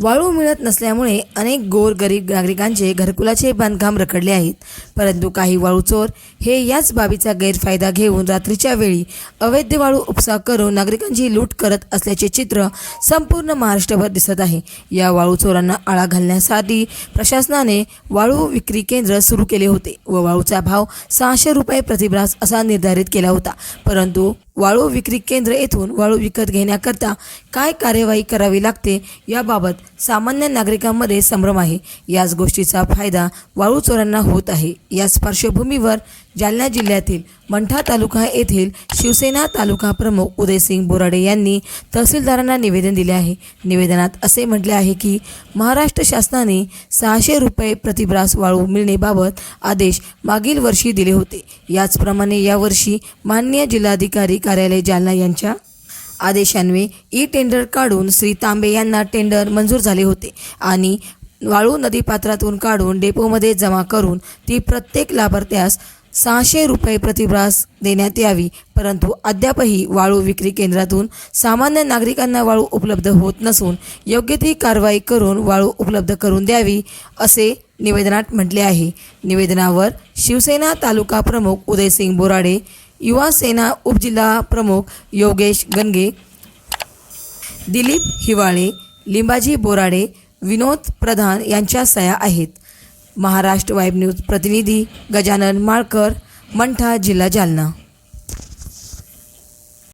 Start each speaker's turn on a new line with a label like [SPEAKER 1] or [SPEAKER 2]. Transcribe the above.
[SPEAKER 1] वाळू मिळत नसल्यामुळे अनेक गोर गरीब नागरिकांचे घरकुलाचे बांधकाम रखडले आहेत. परंतु काही वाळू चोर हे याच बाबीचा गैरफायदा घेऊन रात्रीच्या वेळी अवैध वाळू उपसा करून नागरिकांची लूट करत असल्याचे चित्र संपूर्ण महाराष्ट्रभर दिसत आहे. या वाळू चोरांना आळा घालण्यासाठी प्रशासनाने वाळू विक्री केंद्र सुरू केले होते व वाळूचा भाव सहाशे रुपये प्रतिब्रास असा निर्धारित केला होता. परंतु वाळू विक्री केंद्र येथून वाळू विकत घेण्याकरता काय कार्यवाही करावी लागते याबाबत सामान्य नागरिकांमध्ये संभ्रम आहे. याच गोष्टीचा फायदा वाळू चोरांना होत आहे. याच पार्श्वभूमीवर जालना जिल्ह्यातील मंठा तालुका येथील शिवसेना तालुका प्रमुख उदयसिंग बोराडे यांनी तहसीलदारांना निवेदन दिले आहे. निवेदनात असे म्हटले आहे की महाराष्ट्र शासनाने सहाशे रुपये प्रतिब्रास वाळू मिळणेबाबत आदेश मागील वर्षी दिले होते. याचप्रमाणे यावर्षी माननीय जिल्हाधिकारी कार्यालय जालना यांच्या आदेशान्वे ई टेंडर काढून श्री तांबे यांना टेंडर मंजूर झाले होते आणि वाळू नदीपात्रातून काढून डेपोमध्ये जमा करून ती प्रत्येक लाभार्थ्यास सहाशे रुपये प्रतिब्रास देण्यात यावी. परंतु अद्यापही वाळू विक्री केंद्रातून सामान्य नागरिकांना वाळू उपलब्ध होत नसून योग्य ती कारवाई करून वाळू उपलब्ध करून द्यावी असे निवेदनात म्हटले आहे. निवेदनावर शिवसेना तालुका प्रमुख उदयसिंग बोराडे युवा सेना उपजिल्हा प्रमुख योगेश गणगे दिलीप हिवाळे लिंबाजी बोराडे विनोद प्रधान यांच्या सह्या आहेत. महाराष्ट्र वाईब न्यूज प्रतिनिधी गजानन माळकर मंठा जिल्हा जालना.